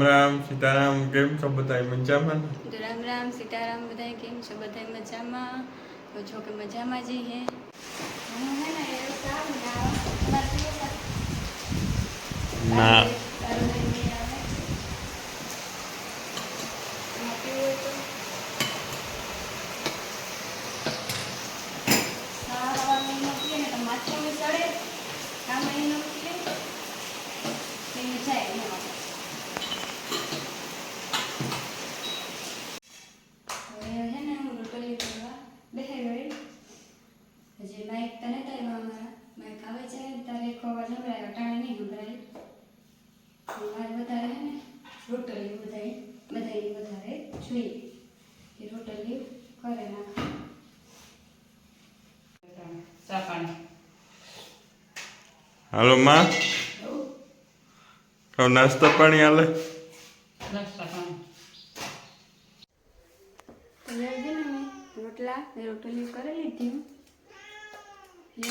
રામ સીતારામ કેમ છો બધા મજામાં? તો રામ રામ સીતારામ બધા કેમ છો? બધા મજામાં? તો જો કે મજામાં જ હે. ને એ સારું ના તમારે કેવું છે? ના તારું લઈને નહીં આવે તમારે કેવું હોય તો સારા મહિનો પીએ ને તો માથું બી સડે આ મહિનો પીએ એને જાય એના માટે હવે હે ને હું રોટલી કરવા બેસી ગઈ હજી માઇક તને તો આવ્યા અમારા માઇક આવે છે તારે એક અવાજ સંભળાય અટાણે નહીં સંભળાય મારે વધારે હે ને બધાએ બધાએ વધારે જોઈએ. એ રોટલી કરે નાખે હાલો માં. તો નાસ્તો પાણી હાલે? રોટલા રોટલી કરી લીધી.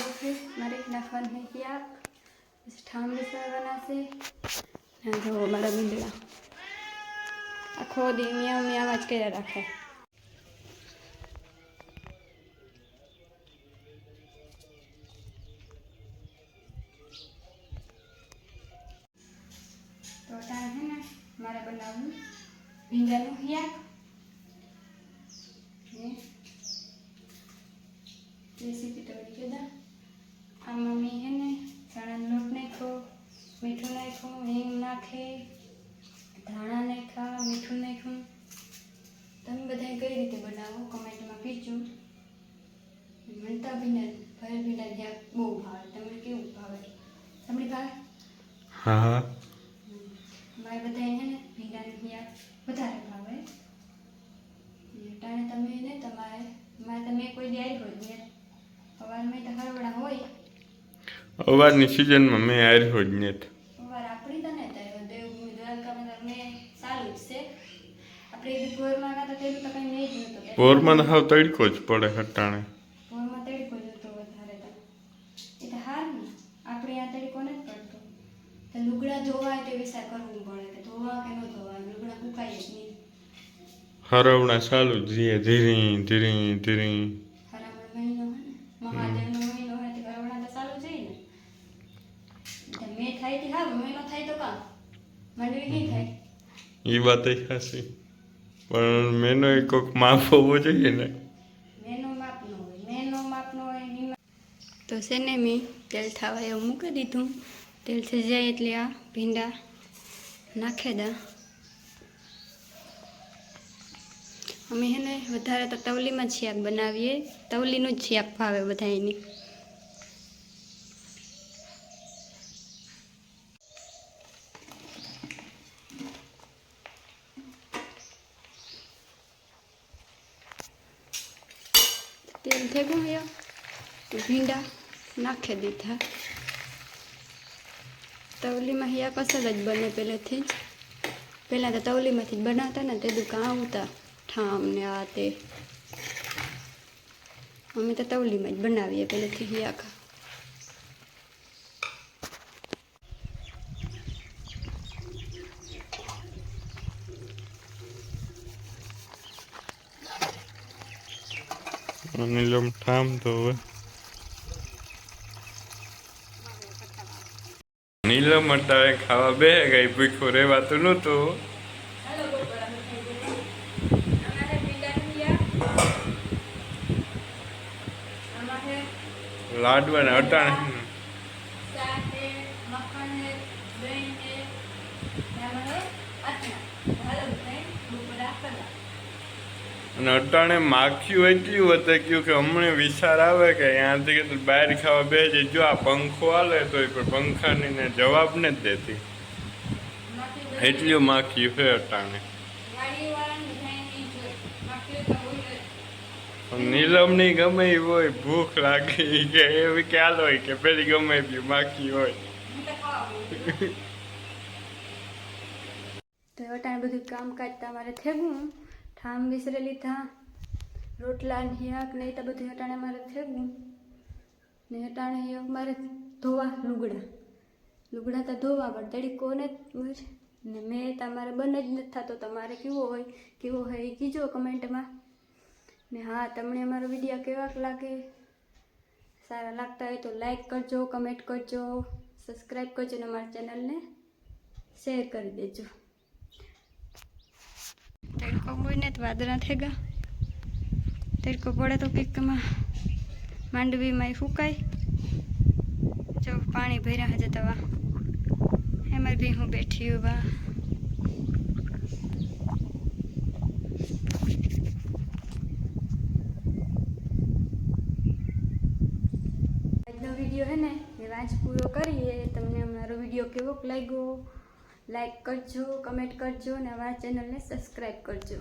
ઓકે મારે નાખવાનું ક્યાંક. ઠામ બેસાડવાના છે ના જો મારા મીંડળા આખો દી મિયા મિયાવ જ કર્યા રાખે. તો ટાઈમ હે ને મારે બનાવવું? ભીંડાનું હિયાક? રેસીપી તો આ મમ્મી હે ને ચણાનો લોટ નાખ્યો, મીઠું નાખ્યું, હિંગ નાખે ધાણા નાખ્યા મીઠું નાખ્યું. તમે બધાએ કઈ રીતે બનાવો? કમેન્ટમાં કીજો મને તો ભીંડા ભરે ભીંડા ત્યાં બહુ ભાવે. તમને કેવું ભાવે? તમને ભાવે? હા હા. મારે બધાએ છે ને ભીંડાની હિયા વધારે ભાવે. ટાણે તમે ને તમારે મારે તમે કોઈ દે આવી હોય ને અવારમાં તો હરવડા હોય. અવારની સિઝનમાં મેં આવ્યો જ નથી સવાર આપણી તો ને થાય દેવભૂમિ દ્વારકામાં તો મેં સારું જ છે આપણે બી પોરમાં હાવ તડકો જ પડે હટાણે. પોરમાં તડકો જ હતો વધારે તો. એ હાર ને આપણે આ તડકો નથી પડતો. તો લુગડા ધોવાય તો વિચાર કરવું પડે કે ધોવા કે ન ધોવા લુગડા સુકાય જ નહીં. હરવણા ચાલુ જીએ ધીરી ધીરી ધીરી મહિનો હે મહિનો હોય તો હરવણા તો ચાલુ ને. મે થાય તે હા મહિનો થાય તો કામ. મંડળી થાય? એ વાત ખાસી પણ મેનો એ કોઈક માપ હોવો જોઈએ ને. મેનો માપનો હોય. મેનો માપનો હોયની તો છે ને મેં તેલ થવા એવું મૂકી દીધું. તેલ થઈ જાય એટલે આ ભીંડા નાખી દા. અમે છે ને વધારે તો તવલીમાં જ શાક બનાવીએ. તવલીનું જ શાક ભાવે બધા એની તેલ ભેગું હયો તો ભીંડા નાખી દીધા તવલીમાં હિયા પસંદ જ બને પહેલેથી જ પહેલાં તો તવલીમાંથી જ બનાવતા ને તે દુકાન આવતા ઠામ ને આ તે અમે તો તવલીમાં જ બનાવીએ પહેલેથી હિયાકા નીલમ ઠામ તો હવે. નીલમ અટાણે ખાવા બે ગઈ ભૂખ્યો રહેવાતું નહોતું. લાડવાને અટાણે. અને અટાણે માખ્યું એટલું હતું કે હમણાં વિચાર આવે કે અહીંયાથી કે બહાર ખાવા બે જ જો આ પંખો હાલે તો પણ પંખાની ને જવાબ નથી દેતી. એટલું માખ્યું છે અટાણે. નીલમની ગમે એ હોય, ભૂખ લાગી કે, એવી ખ્યાલ હોય કે પેલી ગમે એ માખી હોય. તો અટાણે બધું કામકાજ તમારે થેગું ઠામ વિસરે લીધા. રોટલા ને હિયાક ને એ તો બધું હેટાણે મારે ફેંકવું ને હેટાણે હિયાક મારે ધોવા લુગડા. લુગડા તો ધોવા, પણ તડીકો ને ને મેં તમારે બંને જ નથી થતો. તમારે કેવો હોય? કેવો હોય એ કીજો કમેન્ટમાં. ને હા, તમને અમારો વીડિયો કેવાક લાગે? સારા લાગતા હોય તો લાઈક કરજો, કમેન્ટ કરજો, સબસ્ક્રાઈબ કરજો અને અમારા ચેનલને શેર કરી દેજો. તડકો બોઈને તો વાદળા થઈ ગયા. તડકો પડે તો કંઈકમાં માંડવીમાં ફૂંકાય જો પાણી ભર્યા હજે તવા એમાં બી હું બેઠી ઊભા આજનો વીડિયો હે ને, એ વાંચ પૂરો કરીએ. તમને અમારો વીડિયો કેવો લાગ્યો? લાઈક કરજો કમેન્ટ કરજો અને અમારા ચેનલને સબસ્ક્રાઈબ કરજો.